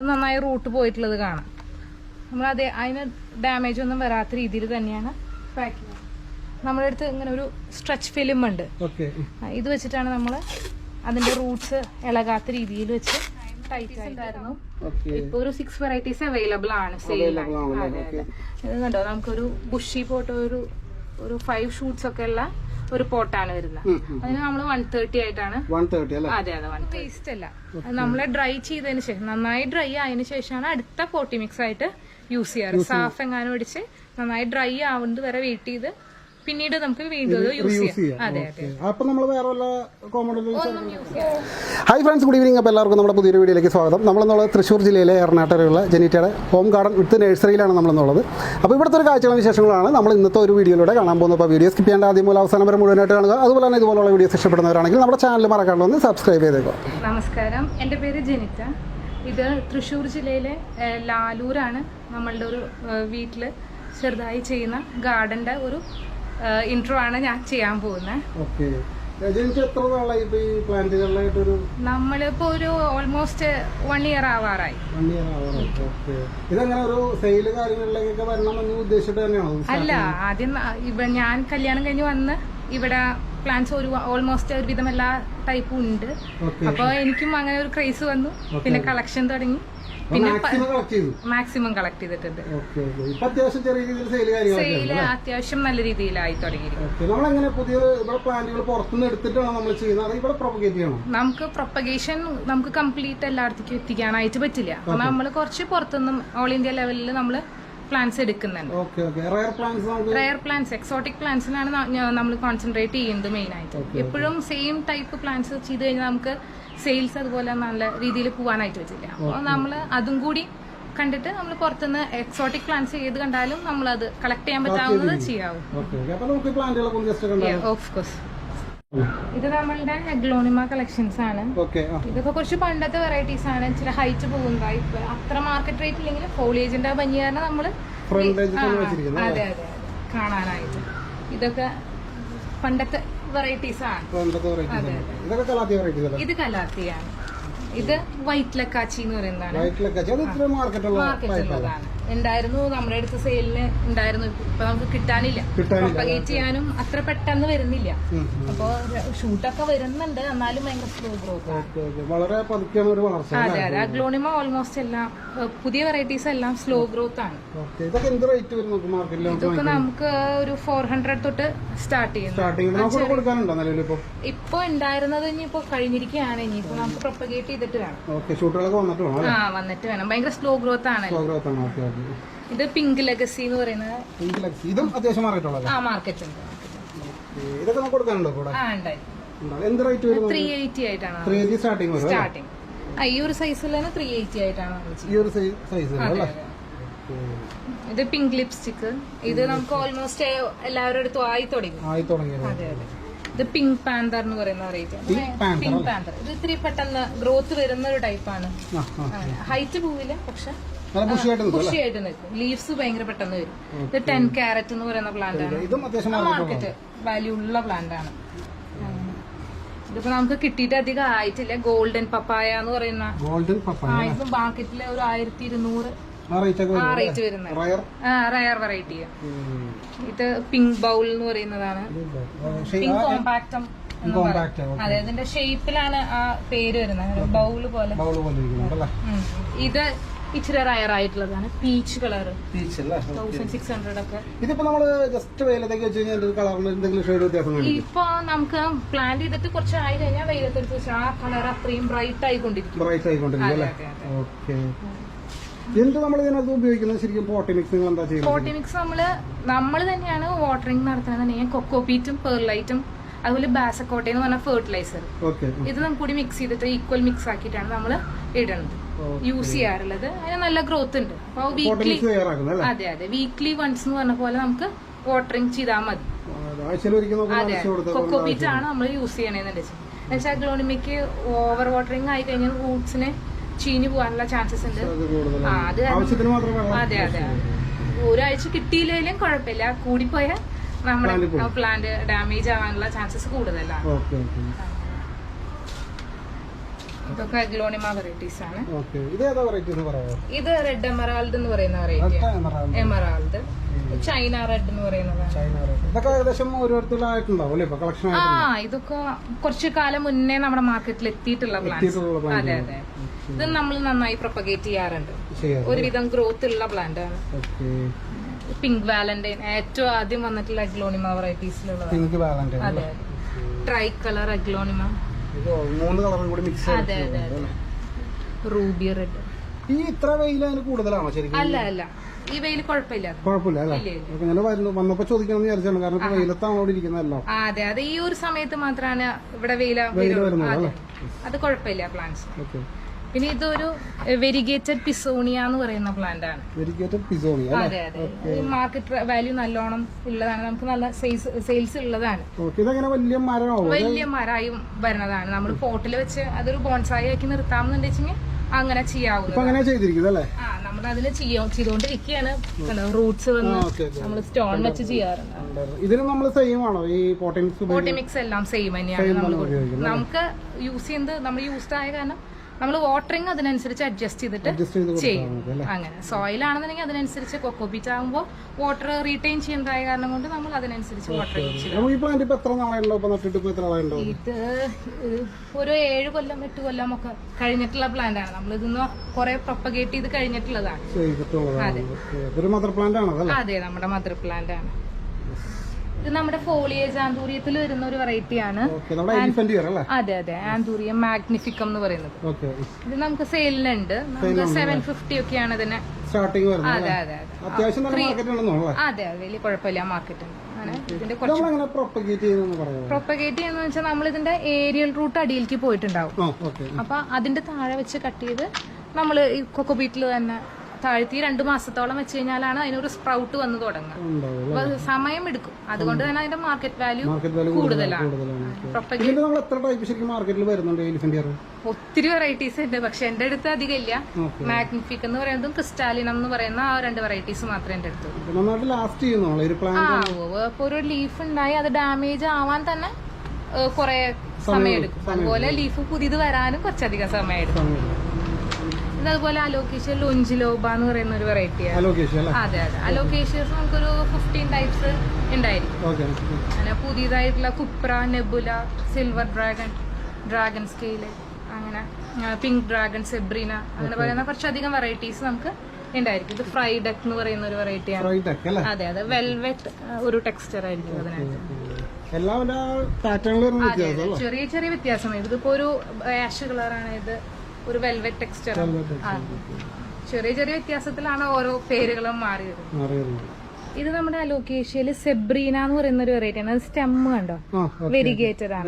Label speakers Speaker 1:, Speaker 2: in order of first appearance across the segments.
Speaker 1: നന്നായി റൂട്ട് പോയിട്ടുള്ളത് കാണാം. നമ്മൾ അതേ അതിന് ഡാമേജ് ഒന്നും വരാത്ത രീതിയിൽ തന്നെയാണ് പാക്ക് ചെയ്യുന്നത് നമ്മുടെ അടുത്ത് ഇങ്ങനെ ഒരു സ്ട്രെച്ച് ഫിലിം ഉണ്ട്. ഇത് വെച്ചിട്ടാണ് നമ്മൾ അതിന്റെ റൂട്ട്സ് ഇളകാത്ത രീതിയിൽ വെച്ച് ടൈറ്റ് ആയിരുന്നു
Speaker 2: ഓക്കെ
Speaker 1: ഇപ്പൊ ഒരു സിക്സ് വെറൈറ്റീസ് അവൈലബിൾ ആണ് അതെ കണ്ടോ? നമുക്കൊരു ബുഷി പോട്ട് ഒരു ഒരു ഫൈവ് ഷൂട്ട്സ് ഒക്കെ ഉള്ള ഒരു പോട്ടാണ് വരുന്നത്. അതിന് നമ്മൾ വൺ തേർട്ടി ആയിട്ടാണ്. അതെ അതെ വൺ ടേസ്റ്റ് അല്ല. നമ്മൾ നമ്മളെ ഡ്രൈ ചെയ്തതിന് ശേഷം നന്നായി ഡ്രൈ ആയതിനു ശേഷമാണ് അടുത്ത പോട്ടി മിക്സ് ആയിട്ട് യൂസ് ചെയ്യാറ്. സാഫ് എങ്ങാനും അടിച്ച് നന്നായി ഡ്രൈ ആവുന്നത് വരെ വെയിറ്റ് ചെയ്ത് പിന്നീട് നമുക്ക് വീണ്ടും യൂസ് ചെയ്യാം. അതെ അതെ.
Speaker 2: അപ്പൊ നമ്മൾ വേറെ വല്ല ഹായ് ഫ്രണ്ട്സ് ഗുഡ് ഈവനിങ് അപ്പോൾ എല്ലാവർക്കും നമ്മുടെ പുതിയൊരു വീഡിയോയിലേക്ക് സ്വാഗതം. നമ്മളെന്നുള്ളത് തൃശ്ശൂർ ജില്ലയിലെ എറണാട്ടരയുള്ള ജനീറ്റയുടെ ഹോം ഗാർഡൻ വിത്ത് നഴ്സറിയിലാണ് നമ്മളെന്നുള്ളത്. അപ്പോൾ ഇവിടുത്തെ ഒരു കാഴ്ചകളും വിശേഷങ്ങളാണ് നമ്മൾ ഇന്നത്തെ ഒരു വീഡിയോയിലൂടെ കാണാൻ പോകുന്നത്. അപ്പോൾ വീഡിയോ സ്കിപ്പ് ചെയ്യേണ്ട ആദ്യം മുതൽ അവസാനം വരെ മുഴുവനായിട്ട് കാണുക. അതുപോലെ തന്നെ ഇതുപോലുള്ള വീഡിയോസ് ഇഷ്ടപ്പെടുന്നവരാണെങ്കിൽ നമ്മുടെ ചാനൽ മറക്കാണ്ട് ഒന്ന് സബ്സ്ക്രൈബ് ചെയ്തേക്കുക.
Speaker 1: നമസ്കാരം. എന്റെ പേര് ജനിത ഇത് തൃശ്ശൂർ ജില്ലയിലെ ലാലൂരാണ് നമ്മളുടെ ഒരു വീട്ടിൽ ചെറുതായി ചെയ്യുന്ന ഗാർഡന്റെ ഒരു ഇൻട്രോ ആണ് ഞാൻ ചെയ്യാൻ പോകുന്നത് നമ്മളിപ്പോ ഒരു ഓൾമോസ്റ്റ് വൺ ഇയർ ആവാറായി. അല്ല ആദ്യം ഇവ ഞാൻ കല്യാണം കഴിഞ്ഞ് വന്ന് ഇവിടെ പ്ലാന്റ്സ് ഒരു ഓൾമോസ്റ്റ് ഒരുവിധം എല്ലാ ടൈപ്പും ഉണ്ട്. അപ്പൊ എനിക്കും അങ്ങനെ ഒരു ക്രേസ് വന്നു. പിന്നെ കളക്ഷൻ തുടങ്ങി. പിന്നെ
Speaker 2: മാക്സിമം കളക്ട്
Speaker 1: ചെയ്തിട്ടുണ്ട്.
Speaker 2: സെയിൽ
Speaker 1: അത്യാവശ്യം നല്ല രീതിയിലായി തുടങ്ങിയിരിക്കും നമുക്ക് പ്രൊപ്പഗേഷൻ നമുക്ക് കംപ്ലീറ്റ് എല്ലായിടത്തേക്കും എത്തിക്കാനായിട്ട് പറ്റില്ല. അപ്പൊ നമ്മൾ കുറച്ച് പുറത്തുനിന്നും ഓൾ ഇന്ത്യ ലെവലിൽ നമ്മൾ പ്ലാന്റ്സ് എടുക്കുന്നുണ്ട്.
Speaker 2: റയർ പ്ലാന്റ്സ്
Speaker 1: എക്സോട്ടിക് പ്ലാന്റ്സിനാണ് നമ്മൾ കോൺസെൻട്രേറ്റ് ചെയ്യുന്നത് മെയിൻ ആയിട്ട്. എപ്പോഴും സെയിം ടൈപ്പ് പ്ലാന്റ്സ് ചെയ്ത് കഴിഞ്ഞാൽ നമുക്ക് സെയിൽസ് അതുപോലെ നല്ല രീതിയിൽ പോകാനായിട്ട് വെച്ചില്ല അപ്പോൾ നമ്മൾ അതും കൂടി കണ്ടിട്ട് നമ്മൾ പുറത്തുനിന്ന് എക്സോട്ടിക് പ്ലാന്റ്സ് ഏത് കണ്ടാലും നമ്മൾ അത് കളക്ട് ചെയ്യാൻ പറ്റാവുന്നത് ചെയ്യാവും. ഓഫ് കോഴ്സ് ഇത് നമ്മളുടെ ഗ്ലോണിമ കളക്ഷൻസ് ആണ്. ഇതൊക്കെ കുറച്ച് പണ്ടത്തെ വെറൈറ്റീസ് ആണ്. ഇച്ചിരി ഹൈറ്റ് പോകുന്നതായി ഇപ്പൊ അത്ര മാർക്കറ്റ് റേറ്റ് ഇല്ലെങ്കിൽ ഫോളിയേജിന്റെ ഭംഗി കാരണം
Speaker 2: നമ്മൾ
Speaker 1: അതെ അതെ. കാണാനായിട്ട്. ഇതൊക്കെ പണ്ടത്തെ വെറൈറ്റീസ് ആണ്.
Speaker 2: ഇതൊക്കെ വെറൈറ്റീസ്
Speaker 1: ഇത് കലാത്തിയാണ്. ഇത് വൈറ്റ് ലക്കാച്ചി എന്ന് പറയുന്നതാണ്. മാർക്കറ്റുള്ളതാണ് ഉണ്ടായിരുന്നു. നമ്മുടെ അടുത്ത് സെയിലിന് ഉണ്ടായിരുന്നു. ഇപ്പൊ നമുക്ക് കിട്ടാനില്ല. പ്രൊപ്പഗേറ്റ് ചെയ്യാനും അത്ര പെട്ടെന്ന് വരുന്നില്ല. അപ്പൊ ഷൂട്ടൊക്കെ വരുന്നുണ്ട്. എന്നാലും ഭയങ്കര സ്ലോ ഗ്രോത്ത്
Speaker 2: വളരെ
Speaker 1: അതെ അതെ. അഗ്ലോണിമ ഓൾമോസ്റ്റ് എല്ലാം പുതിയ വെറൈറ്റീസ് എല്ലാം സ്ലോ ഗ്രോത്ത് ആണ്.
Speaker 2: ഇതൊക്കെ നമുക്ക്
Speaker 1: ഒരു ഫോർ ഹൺഡ്രഡ് തൊട്ട് സ്റ്റാർട്ട് ചെയ്യുന്നു. ഇപ്പൊ? ഉണ്ടായിരുന്നത് ഇനിയിപ്പോ കഴിഞ്ഞിരിക്കുകയാണ്. ഇനിയിപ്പോ നമുക്ക് പ്രൊപ്പഗേറ്റ് ചെയ്തിട്ട് വേണം. ആ വന്നിട്ട് വേണം. ഭയങ്കര സ്ലോ ഗ്രോത്ത് ആണ്.
Speaker 2: സ്ലോ ഗ്രോത്ത് ആണ്.
Speaker 1: ഇത് പിങ്ക് ലെഗസി എന്ന് പറയുന്നത്
Speaker 2: ലക്ഷ- ഇതും അത്യാവശ്യം മാറിയിട്ടുള്ളത്.
Speaker 1: ആ മാർക്കറ്റ് ഉണ്ട്
Speaker 2: ഇതൊക്കെ നമുക്ക് കൊടുക്കാനുണ്ടോ കൂടെ?
Speaker 1: ആ?
Speaker 2: എന്ത് റേറ്റ് വരും
Speaker 1: ത്രീ എയ്റ്റി ആയിട്ടാണ്.
Speaker 2: Three eighty?
Speaker 1: ആ ഈ ഒരു സൈസിൽ തന്നെ ത്രീ എയ്റ്റി ആയിട്ടാണ്
Speaker 2: ഈ ഒരു സൈസ്
Speaker 1: ഇത് പിങ്ക് ലിപ്സ്റ്റിക് ഇത് നമുക്ക് ഓൾമോസ്റ്റ് എല്ലാവരുടെ അടുത്തും ആയി തുടങ്ങി.
Speaker 2: ആയി തുടങ്ങി
Speaker 1: അതെ അതെ. ഇത് പിങ്ക് പാന്തർ എന്ന് പറയുന്ന
Speaker 2: റേറ്റ്
Speaker 1: പിങ്ക് പാന്തർ ഇത് ഇത്തിരി പെട്ടെന്ന് ഗ്രോത്ത് വരുന്ന ഒരു ടൈപ്പാണ് ഹൈറ്റ് പോവില്ല പക്ഷെ
Speaker 2: ബുഷിയായിട്ട് നിൽക്കും
Speaker 1: ലീവ്സ് ഭയങ്കര പെട്ടെന്ന് വരും. ഇത് ടെൻ ക്യാരറ്റ് എന്ന് പറയുന്ന പ്ലാന്റ് ആണ്. മാർക്കറ്റ് വാല്യൂ ഉള്ള പ്ലാന്റ് ആണ്. ഇതിപ്പോ നമുക്ക് കിട്ടിയിട്ട് അധികം ആയിട്ടില്ല. ഗോൾഡൻ പപ്പായ എന്ന് പറയുന്ന
Speaker 2: ഗോൾഡൻ പപ്പായ
Speaker 1: ഇത് മാർക്കറ്റിൽ ഒരു ആയിരത്തി ഇരുന്നൂറ്
Speaker 2: റേറ്റ്
Speaker 1: വരുന്നത്
Speaker 2: റയർ
Speaker 1: വെറൈറ്റി ഇത് പിങ്ക് ബൗൾ എന്ന് പറയുന്നതാണ്. പിങ്ക് കോമ്പാക്ടം അതെ ഇതിന്റെ ഷേപ്പിലാണ് ആ പേര് വരുന്നത്. ബൗൾ പോലെ. ഇത് ഇച്ചിരി റയർ ആയിട്ടുള്ളതാണ് പീച്ച് കളർ
Speaker 2: പീച്ച് അല്ലേ
Speaker 1: തൗസൻഡ് സിക്സ് ഹൺഡ്രഡ് ഒക്കെ.
Speaker 2: ഇതിപ്പോ നമ്മൾ ജസ്റ്റ് വെയിലത്തേക്ക് വെച്ച് കഴിഞ്ഞാൽ കളറിന് എന്തെങ്കിലും ഷെയ്ഡ് വ്യത്യാസം
Speaker 1: ഇപ്പൊ നമുക്ക് പ്ലാൻ ചെയ്തിട്ട് കുറച്ച് ആയി കഴിഞ്ഞാൽ വെയിലത്തെടുത്ത് വെച്ചാൽ ആ കളർ അത്രയും ബ്രൈറ്റ് ആയിക്കൊണ്ടിരിക്കും.
Speaker 2: ബ്രൈറ്റ് ആയിക്കൊണ്ടിരിക്കും അല്ലേ. ഓക്കെ എന്ത് നമ്മൾ ഇതിനകത്ത് ഉപയോഗിക്കുന്നത്? ശരിക്കും പോട്ടി മിക്സ് നിങ്ങൾ എന്താ ചെയ്യുന്നത്?
Speaker 1: പോട്ടി മിക്സ് നമ്മൾ നമ്മൾ തന്നെയാണ് വാട്ടറിങ് നടത്തുന്നത്. കൊക്കോ പീറ്റും പെർലൈറ്റും അതുപോലെ ബാസക്കോട്ടെ എന്ന് പറഞ്ഞ ഫെർട്ടിലൈസർ ഇത് നമുക്ക് കൂടി മിക്സ് ചെയ്തിട്ട് ഈക്വൽ മിക്സ് ആക്കിയിട്ടാണ് നമ്മൾ ഇടുന്നത് യൂസ് ചെയ്യാറുള്ളത്. അതിന് നല്ല ഗ്രോത്ത് ഉണ്ട്. അപ്പോൾ വീക്ക്ലി അതെ അതെ. വീക്ക്ലി വൺസ് എന്ന് പറഞ്ഞ പോലെ നമുക്ക് വാട്ടറിങ് ചെയ്താൽ മതി. അതെ. കൊക്കോപീറ്റ് ആണ് നമ്മൾ യൂസ് ചെയ്യണേന്നുണ്ട് എന്നുവെച്ചാൽ ഗ്ലോണിമയ്ക്ക് ഓവർ വാട്ടറിങ് ആയി കഴിഞ്ഞാൽ റൂട്ട്സിന് ചീഞ്ഞു പോകാനുള്ള ചാൻസസ് ഉണ്ട്.
Speaker 2: അത്
Speaker 1: ആ അത് അതെ അതെ. ഒരാഴ്ച കിട്ടിയില്ലെങ്കിലും കുഴപ്പമില്ല. കൂടിപ്പോയാൽ നമ്മുടെ പ്ലാന്റ് ഡാമേജ് ആവാനുള്ള ചാൻസസ് കൂടുതലാണ് ഇതൊക്കെ അഗ്ലോണിമ വെറൈറ്റീസ് ആണ്.
Speaker 2: ഇത്
Speaker 1: റെഡ് എമറാൾഡ് എന്ന് പറയുന്ന വെറൈറ്റി എമറാൾഡ് ചൈന റെഡ് എന്ന് പറയുന്നതാണ്. ആ ഇതൊക്കെ കുറച്ചു കാലം മുന്നേ നമ്മുടെ മാർക്കറ്റിൽ എത്തിയിട്ടുള്ള
Speaker 2: പ്ലാന്റ്
Speaker 1: അതെ അതെ. ഇത് നമ്മൾ നന്നായി പ്രൊപ്പഗേറ്റ് ചെയ്യാറുണ്ട്. ഒരുവിധം ഗ്രോത്ത് ഉള്ള പ്ലാന്റ് ആണ്. Pink valentine. ഏറ്റവും ആദ്യം വന്നിട്ടുള്ള അഗ്ലോണിമ വെറൈറ്റീസിലുള്ള
Speaker 2: പിങ്ക് വാലന്റൈൻ
Speaker 1: അതെ ട്രൈ കളർ അഗ്ലോണിമ
Speaker 2: ഇത് മൂന്ന് കളറും കൂടി മിക്സ്
Speaker 1: അതെ അതെ അതെ. റൂബി റെഡ്
Speaker 2: ഈ ഇത്ര വെയിൽ അതിന് കൂടുതലാണോ ശരിക്കും?
Speaker 1: അല്ല അല്ല. ഈ വെയിൽ കുഴപ്പമില്ല.
Speaker 2: കുഴപ്പമില്ല അല്ലേ?
Speaker 1: ഇല്ല, ഇല്ല.
Speaker 2: അപ്പൊ ഇങ്ങനെ വരുന്നു വന്നപ്പോ ചോദിക്കണം എന്ന് വിചാരിച്ചാണ്. കാരണം ഇപ്പൊ വെയിലത്താണ് അവിടെ ഇരിക്കുന്നതല്ലോ.
Speaker 1: ആ, അതെ. അതെ ഈ ഒരു സമയത്ത് മാത്രമാണ് ഇവിടെ വെയില വരുള്ളൂ. അതെ. അത് കുഴപ്പമില്ല പ്ലാന്റ്സ്
Speaker 2: ഓക്കെ
Speaker 1: പിന്നെ ഇതൊരു വെരിഗേറ്റഡ് പിസോണിയ എന്ന് പറയുന്ന പ്ലാന്റ് ആണ്.
Speaker 2: വെരിഗേറ്റഡ്
Speaker 1: അതെ അതെ. മാർക്കറ്റ് വാല്യൂ നല്ലോണം ഉള്ളതാണ്. നമുക്ക് നല്ല സെയിൽസ് ഉള്ളതാണ്.
Speaker 2: വലിയ
Speaker 1: വലിയ മരമായും വരുന്നതാണ് നമ്മൾ പോട്ടിൽ വെച്ച് അതൊരു ബോൺസായി ആക്കി നിർത്താമെന്നുണ്ടെങ്കിൽ അങ്ങനെ ചെയ്യാവുന്നത്
Speaker 2: ചെയ്തിരിക്കുന്നത്
Speaker 1: ആ നമ്മൾ അതിന് ചെയ്തുകൊണ്ടിരിക്കുകയാണ് റൂട്ട്സ് വന്ന് നമ്മൾ സ്റ്റോൺ വെച്ച് ചെയ്യാറുണ്ട്.
Speaker 2: ഇതിന് നമ്മൾ സെയിം ആണോ? ഈ
Speaker 1: പോട്ടിമിക്സ് എല്ലാം സെയിം തന്നെയാണ് നമുക്ക് യൂസ് ചെയ്യുന്നത് നമ്മൾ യൂസ്ഡ് ആയ കാരണം നമ്മൾ വാട്ടറിങ് അതിനനുസരിച്ച് അഡ്ജസ്റ്റ് ചെയ്തിട്ട് ചെയ്യും. അങ്ങനെ. സോയിൽ ആണെന്നുണ്ടെങ്കിൽ അതിനനുസരിച്ച് കൊക്കോപീറ്റ് ആകുമ്പോൾ വാട്ടർ റീറ്റെയിൻ ചെയ്യുന്നതായ കാരണം കൊണ്ട് നമ്മൾ അതിനനുസരിച്ച് വാട്ടർ ഇത് ഒരു ഏഴ് കൊല്ലം എട്ട് കൊല്ലം ഒക്കെ കഴിഞ്ഞിട്ടുള്ള പ്ലാന്റ് ആണ്. നമ്മൾ ഇതിന്ന് കുറെ പ്രൊപ്പഗേറ്റ് ചെയ്ത് കഴിഞ്ഞിട്ടുള്ളതാണ്. അതെ. നമ്മുടെ മദർ പ്ലാന്റ് ആണ്. ഇത് നമ്മുടെ ഫോളിയേജ് ആന്തൂര്യത്തിൽ വരുന്ന ഒരു വെറൈറ്റി ആണ്. അതെ അതെ. ആന്തൂരിയം മാഗ്നിഫിക്കം എന്ന് പറയുന്നത്. ഇത് നമുക്ക് സെയിലിനുണ്ട് നമുക്ക് സെവൻ ഫിഫ്റ്റി ഒക്കെയാണ് ഇതിന്.
Speaker 2: സ്റ്റാർട്ടിങ് വരുന്നത്
Speaker 1: അതെ അതെ അതെ. വലിയ കുഴപ്പമില്ല മാർക്കറ്റ്
Speaker 2: പ്രൊപ്പഗേറ്റ്
Speaker 1: ചെയ്യുന്ന വെച്ചാൽ നമ്മൾ ഇതിന്റെ ഏരിയൽ റൂട്ട് അടിയിലേക്ക് പോയിട്ടുണ്ടാവും.
Speaker 2: ഓക്കെ
Speaker 1: അപ്പൊ അതിന്റെ താഴെ വെച്ച് കട്ട് ചെയ്ത് നമ്മൾ ഈ കൊക്കോ ബീറ്റിൽ തന്നെ താഴ്ത്തി രണ്ടു മാസത്തോളം വെച്ച് കഴിഞ്ഞാലാണ് അതിനൊരു സ്പ്രൗട്ട് വന്നു തുടങ്ങുക. സമയം എടുക്കും. അതുകൊണ്ട് തന്നെ അതിന്റെ മാർക്കറ്റ് വാല്യൂ കൂടുതലാണ്. ഒത്തിരി വെറൈറ്റീസ് ഉണ്ട്. പക്ഷെ എന്റെ അടുത്ത് അധികം ഇല്ല. മാഗ്നിഫിക് എന്ന് പറയുന്നതും ക്രിസ്റ്റാലിനം എന്ന് പറയുന്ന ആ രണ്ട് വെറൈറ്റീസ് മാത്രമേ എന്റെ അടുത്ത്
Speaker 2: ഒരു
Speaker 1: ലീഫ് ഉണ്ടായി അത് ഡാമേജ് ആവാൻ തന്നെ കുറെ സമയം എടുക്കും. അതുപോലെ ലീഫ് പുതിയത് വരാനും കുറച്ചധികം സമയം എടുക്കും. ഇത് അതുപോലെ അലോക്കേഷ്യ ലോബ എന്ന് പറയുന്ന ഒരു
Speaker 2: അല്ലേ?
Speaker 1: അതെ അതെ. അലോക്കേഷ്യസ് നമുക്കൊരു ഫിഫ്റ്റീൻ ടൈപ്സ് ഉണ്ടായിരിക്കും. അങ്ങനെ പുതിയതായിട്ടുള്ള കുപ്ര nebula silver dragon dragon scale അങ്ങനെ പിങ്ക് ഡ്രാഗൺ സെബ്രീന അങ്ങനെ പറയുന്ന കുറച്ചധികം വെറൈറ്റീസ് നമുക്ക് ഉണ്ടായിരിക്കും. ഇത് ഫ്രൈഡക്ക് എന്ന് പറയുന്ന ഒരു
Speaker 2: വെറൈറ്റി ആണ്.
Speaker 1: അതെ അതെ. വെൽവെറ്റ് ഒരു ടെക്സ്ചർ ആയിരിക്കും അതിനകത്ത്. ചെറിയ ചെറിയ വ്യത്യാസം ഇതിപ്പോ ഒരു ആഷ് കളറാണ് ഇത്. ഒരു വെൽവെറ്റ് ടെക്സ്ചർ ചെറിയ ചെറിയ വ്യത്യാസത്തിലാണ് ഓരോ പേരുകളും മാറിയത്. ഇത് നമ്മുടെ അലോക്കേഷ്യയിൽ സെബ്രീന എന്ന് പറയുന്ന ഒരു വെറൈറ്റി ആണ്. അത് സ്റ്റെം കണ്ടോ? വെരിഗേറ്റഡ് ആണ്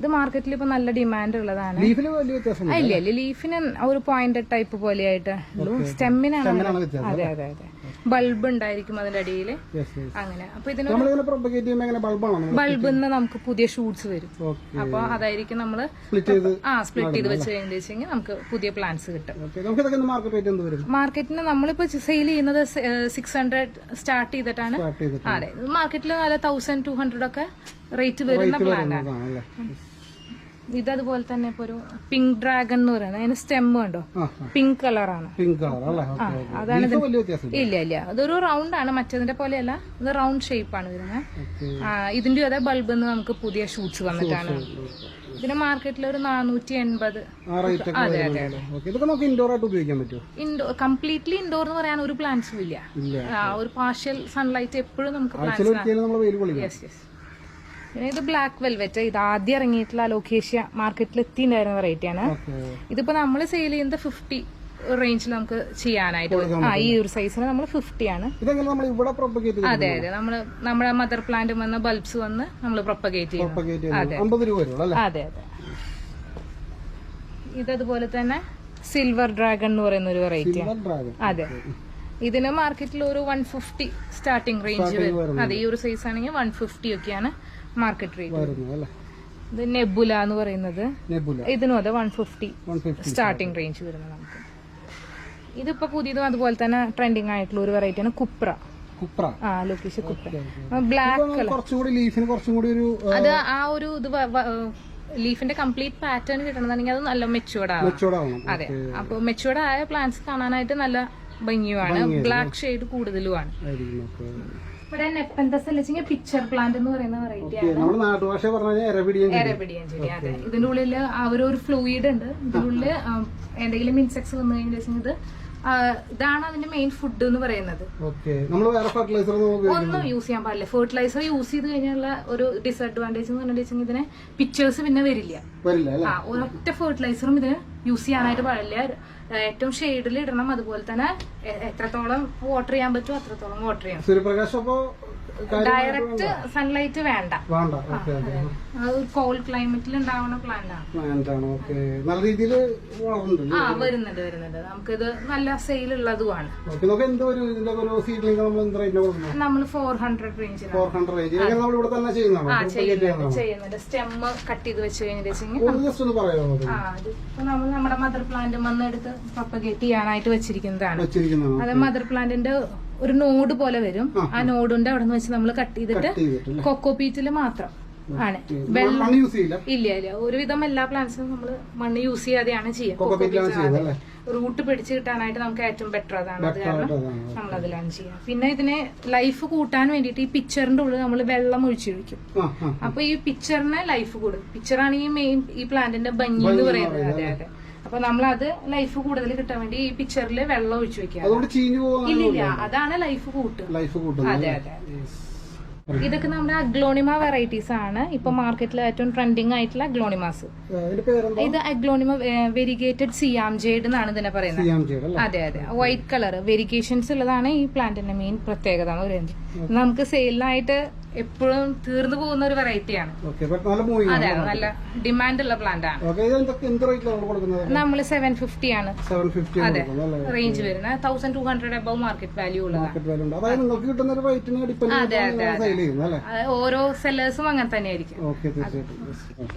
Speaker 1: ഇത് മാർക്കറ്റിൽ ഇപ്പൊ നല്ല ഡിമാൻഡ് ഉള്ളതാണ്. ഇല്ല ഇല്ല ലീഫിന് ഒരു പോയിന്റ് ടൈപ്പ് പോലെയായിട്ട് സ്റ്റെമ്മിനാണ് അതെ അതെ അതെ. ബൾബ് ഉണ്ടായിരിക്കും അതിന്റെ അടിയിൽ അങ്ങനെ. അപ്പൊ ഇതിന് ബൾബ് നമുക്ക് പുതിയ ഷൂട്ട്സ് വരും. അപ്പൊ അതായിരിക്കും
Speaker 2: നമ്മൾ
Speaker 1: ആ സ്പ്ലിറ്റ് ചെയ്ത് വെച്ച് കഴിഞ്ഞാൽ നമുക്ക് പുതിയ പ്ലാന്റ്സ് കിട്ടും. മാർക്കറ്റിന് നമ്മളിപ്പോ സെയിൽ ചെയ്യുന്നത് സിക്സ് ഹൺഡ്രഡ് സ്റ്റാർട്ട് ചെയ്തിട്ടാണ്. അതെ. മാർക്കറ്റിൽ നല്ല തൗസൻഡ് ടു ഹൺഡ്രഡ് ഒക്കെ റേറ്റ് വരുന്ന പ്ലാന്റ് ആണ്.
Speaker 2: അല്ലേ?
Speaker 1: ഇത് അതുപോലെ തന്നെ ഇപ്പൊ ഒരു പിങ്ക് ഡ്രാഗൺ എന്ന് പറയുന്നത്. അതിന് സ്റ്റെം
Speaker 2: ഉണ്ടോ
Speaker 1: പിങ്ക് കളറാണ്
Speaker 2: പിങ്ക് കളർ
Speaker 1: അതാണ് ഇല്ല ഇല്ല. അതൊരു റൗണ്ട് ആണ്. മറ്റേതിന്റെ പോലെയല്ല. ഇത് റൗണ്ട് ഷേപ്പ് ആണ് വരുന്നത് ഇതിന്റെ അതെ ബൾബ് എന്ന് നമുക്ക് പുതിയ ഷൂട്ട്സ് വന്നിട്ടാണ്. ഇതിന് മാർക്കറ്റിൽ ഒരു നാനൂറ്റി എൺപത്
Speaker 2: ഇൻഡോർ ആയിട്ട് ഉപയോഗിക്കാൻ പറ്റുമോ?
Speaker 1: ഇൻഡോർ കംപ്ലീറ്റ്ലി ഇൻഡോർ എന്ന് പറയാൻ ഒരു പ്ലാന്റ്സും ഇല്ല. ഒരു പാർഷ്യൽ സൺലൈറ്റ് എപ്പോഴും നമുക്ക് പ്ലാന്റ്സ് യെസ് യെസ് പിന്നെ ഇത് ബ്ലാക്ക് വെൽവെറ്റ് ഇത് ആദ്യം ഇറങ്ങിയിട്ടുള്ള അലോക്കേഷ്യ മാർക്കറ്റിൽ എത്തിയിട്ടുണ്ടായിരുന്ന വെറൈറ്റി ആണ്. ഇതിപ്പോ നമ്മൾ സെയിൽ ചെയ്യുന്നത് ഫിഫ്റ്റി റേഞ്ചിൽ നമുക്ക് ചെയ്യാനായിട്ട് ആ ഈ ഒരു സൈസിന് നമ്മൾ ഫിഫ്റ്റി ആണ്.
Speaker 2: നമ്മൾ
Speaker 1: അതെ അതെ. നമ്മൾ നമ്മുടെ മദർ പ്ലാന്റ് വന്ന ബൾബ്സ് വന്ന് നമ്മൾ പ്രൊപ്പഗേറ്റ്
Speaker 2: ചെയ്യും
Speaker 1: അതെ. അതെ ഇതതുപോലെ തന്നെ സിൽവർ ഡ്രാഗൺ എന്ന് പറയുന്ന ഒരു വെറൈറ്റി ആണ്. അതെ. ഇതിന് മാർക്കറ്റിൽ ഒരു വൺ ഫിഫ്റ്റി സ്റ്റാർട്ടിംഗ് റേഞ്ച് വരും. അതെ ഈ ഒരു സൈസ് ആണെങ്കിൽ വൺ ഫിഫ്റ്റി ഒക്കെയാണ് മാർക്കറ്റ് റേറ്റ് ഇത് നെബുല എന്ന് പറയുന്നത്. ഇതിനും അതെ വൺ ഫിഫ്റ്റി സ്റ്റാർട്ടിംഗ് റേഞ്ച് വരുന്നത് നമുക്ക്. ഇതിപ്പോ പുതിയതും അതുപോലെ തന്നെ ട്രെൻഡിങ് ആയിട്ടുള്ള ഒരു വെറൈറ്റി ആണ് കുപ്ര
Speaker 2: കുപ്ര
Speaker 1: ആ ലൊക്കേഷൻ കുപ്ര ബ്ലാക്ക്
Speaker 2: കുറച്ചും കൂടി ലീഫിന് കുറച്ചുകൂടി ഒരു
Speaker 1: അത് ആ ഒരു ഇത് ലീഫിന്റെ കംപ്ലീറ്റ് പാറ്റേൺ കിട്ടണമെന്നുണ്ടെങ്കിൽ അത് നല്ല മെച്ചുവേർഡ് ആവും അതെ. അപ്പൊ മെച്ചുവേർഡ് ആയ പ്ലാന്റ്സ് കാണാനായിട്ട് നല്ല ഭംഗിയുമാണ്. Black shade കൂടുതലുമാണ്. ഇവിടെ നെപ്പന്തസ് അല്ലെങ്കിൽ പിക്ചർ പ്ലാന്റ് എന്ന് പറയുന്ന വെറൈറ്റി
Speaker 2: ഓക്കെ നമ്മുടെ നാട്ടുഭാഷ പറഞ്ഞു കഴിഞ്ഞാൽ എരപിടിയൻ
Speaker 1: ചെടി അതെ. ഇതിന്റെ ഉള്ളിൽ ആ ഒരു ഒരു ഫ്ലൂയിഡ് ഉണ്ട്. ഇതിന്റെ ഉള്ളിൽ എന്തെങ്കിലും ഇൻസെക്ട്സ് വന്നു കഴിഞ്ഞാൽ ഇത് ഇതാണ് അതിന്റെ മെയിൻ ഫുഡ് എന്ന് പറയുന്നത്. ഒന്നും യൂസ് ചെയ്യാൻ പാടില്ല. ഫെർട്ടിലൈസർ യൂസ് ചെയ്ത് കഴിഞ്ഞുള്ള ഒരു ഡിസഡ്വാന്റേജ് എന്ന് പറഞ്ഞിട്ടുണ്ടെങ്കിൽ ഇതിന് പിക്ചേഴ്സ് പിന്നെ വരില്ല. ഒരൊറ്റ ഫെർട്ടിലൈസറും ഇതിന് യൂസ് ചെയ്യാനായിട്ട് പാടില്ല. ഏറ്റവും ഷെയ്ഡിൽ ഇടണം. അതുപോലെ തന്നെ എത്രത്തോളം വാട്ടർ ചെയ്യാൻ പറ്റുമോ അത്രത്തോളം വാട്ടർ ചെയ്യണം.
Speaker 2: സൂര്യപ്രകാശം അപ്പോ
Speaker 1: ഡയറക്റ്റ് സൺലൈറ്റ് വേണ്ട.
Speaker 2: വേണ്ട.
Speaker 1: കോൾഡ് ക്ലൈമറ്റിൽ ഉണ്ടാവുന്ന പ്ലാന്റാണ് ആണ്.
Speaker 2: പ്ലാന്റ് ആണ്. ഓക്കെ നല്ല രീതിയിൽ
Speaker 1: ആ വരുന്നുണ്ട് വരുന്നുണ്ട്. നമുക്കിത് നല്ല സെയിൽ ഉള്ളതുമാണ്
Speaker 2: ഓക്കെ നമുക്ക് എന്ത് ഒരു ഇതിന്റെ ഒരു സീഡ്ലിംഗ് നമ്മൾ എന്ത് റേറ്റിന് കൊടുക്കുന്നത്?
Speaker 1: നമ്മൾ four hundred range
Speaker 2: four hundred range നമ്മൾ ഇവിടെ തന്നെ ചെയ്യുന്നതാണോ?
Speaker 1: ചെയ്യുന്നുണ്ട് ചെയ്യുന്നുണ്ട്. സ്റ്റെം കട്ട് ചെയ്ത് വെച്ച് കഴിഞ്ഞിട്ടുണ്ടെങ്കിൽ ആ നമ്മൾ നമ്മുടെ മദർ പ്ലാന്റ് വന്ന് എടുത്ത് പ്രൊപ്പഗേറ്റ് ചെയ്യാനായിട്ട് വെച്ചിരിക്കുന്നതാണോ. അത് മദർ പ്ലാന്റിന്റെ ഒരു നോഡ് പോലെ വരും. ആ നോഡുണ്ട് അവിടെ നിന്ന് വെച്ച് നമ്മൾ കട്ട് ചെയ്തിട്ട്
Speaker 2: കൊക്കോ
Speaker 1: പീറ്റിൽ മാത്രം ആണ്.
Speaker 2: വെള്ളം
Speaker 1: ഇല്ല ഇല്ല. ഒരുവിധം എല്ലാ പ്ലാന്റ്സും നമ്മൾ മണ്ണ് യൂസ് ചെയ്യാതെയാണ് ചെയ്യുക
Speaker 2: കൊക്കോ പീറ്റ് അല്ലേ?
Speaker 1: റൂട്ട് പിടിച്ച് കിട്ടാനായിട്ട് നമുക്ക് ഏറ്റവും ബെറ്റർ അതാണ് അത് കാരണം നമ്മൾ അതിലാണ് ചെയ്യുക പിന്നെ ഇതിനെ ലൈഫ് കൂട്ടാൻ വേണ്ടിയിട്ട് ഈ പിക്ചറിന്റെ ഉള്ളിൽ നമ്മൾ വെള്ളം ഒഴിച്ചൊഴിക്കും
Speaker 2: ആ ആ
Speaker 1: അപ്പൊ ഈ പിക്ചറിനെ ലൈഫ് കൂടും. പിക്ചറാണ് ഈ മെയിൻ ഈ പ്ലാന്റിന്റെ ഭംഗി എന്ന് പറയുന്നത്. അതെ അതെ. അപ്പൊ നമ്മൾ അത് ലൈഫ് കൂടുതൽ കിട്ടാൻ വേണ്ടി ഈ പിക്ചറിൽ വെള്ളം ഒഴിച്ചു വെക്കുക. ഇല്ലില്ല അതാണ് ലൈഫ് കൂട്ടുക. അതെ അതെ ഇതൊക്കെ നമ്മുടെ അഗ്ലോണിമ വെറൈറ്റീസ് ആണ്. ഇപ്പൊ മാർക്കറ്റിൽ ഏറ്റവും ട്രെൻഡിങ് ആയിട്ടുള്ള അഗ്ലോണിമാസ്. ഇത് അഗ്ലോണിമ വെരിഗേറ്റഡ് സിയാം ജേഡ് എന്നാണ് ഇതിനെ പറയുന്നത്. അതെ അതെ. വൈറ്റ് കളർ വെരിഗേഷൻസ് ഉള്ളതാണ് ഈ പ്ലാന്റിന്റെ മെയിൻ പ്രത്യേകത എന്ന് പറയുന്നത്. നമുക്ക് സെയിലിനായിട്ട് എപ്പോഴും തീർന്നു പോകുന്ന ഒരു വെറൈറ്റിയാണ് അതെ നല്ല ഡിമാൻഡ് ഉള്ള പ്ലാന്റ് ആണ്.
Speaker 2: നമ്മൾ
Speaker 1: സെവൻ ഫിഫ്റ്റി ആണ്.
Speaker 2: അതെ
Speaker 1: റേഞ്ച് വരുന്നത് thousand two hundred above market value ഉള്ളതാണ്. ഓരോ സെല്ലേഴ്സും അങ്ങനെ തന്നെയായിരിക്കും.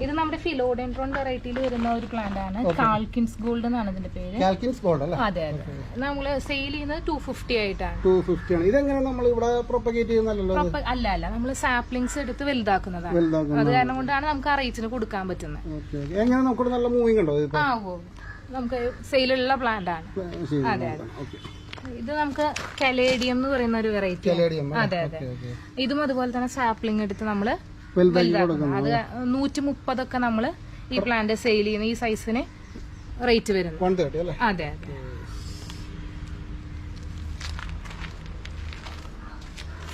Speaker 1: ഇത് നമ്മുടെ ഫിലോഡെൻട്രോൺ വെറൈറ്റിയിൽ വരുന്ന ഒരു പ്ലാന്റ് ആണ്. കാൽക്കിൻസ് ഗോൾഡ് എന്നാണ് ഇതിന്റെ പേര്.
Speaker 2: കാൽക്കിൻസ് ഗോൾഡ്
Speaker 1: അതെ അതെ. നമ്മൾ സെയിൽ ചെയ്യുന്നത് ടു ഫിഫ്റ്റി ആയിട്ടാണ്.
Speaker 2: ടു ഫിഫ്റ്റി ആണ്. ഇതെങ്ങനെ നമ്മൾ ഇവിടെ പ്രൊപ്പഗേറ്റ് ചെയ്യുന്നല്ലോ
Speaker 1: അല്ല അല്ല. നമ്മൾ സാപ്ലിങ്സ് എടുത്ത് വലുതാക്കുന്നതാണ്. അത് കാരണം കൊണ്ടാണ് നമുക്ക് ആ റേറ്റിന് കൊടുക്കാൻ പറ്റുന്നത്.
Speaker 2: എങ്ങനെ നമുക്ക് നല്ല മൂവിങ് ഉണ്ടോ ഇത്
Speaker 1: ആ ഓ. നമുക്ക് സെയിലുള്ള പ്ലാന്റ് ആണ്. അതെ, ഇത് നമുക്ക് കലേഡിയം എന്ന് പറയുന്ന ഒരു വെറൈറ്റി അതെ അതെ. ഇതും അതുപോലെ തന്നെ സാപ്ലിംഗ് എടുത്ത് നമ്മൾ അത് നൂറ്റി മുപ്പതൊക്കെ നമ്മൾ ഈ പ്ലാന്റ് സെയിൽ ചെയ്യുന്ന ഈ സൈസിന് റേറ്റ് വരുന്നു.
Speaker 2: വൺ അല്ലേ?
Speaker 1: അതെ അതെ.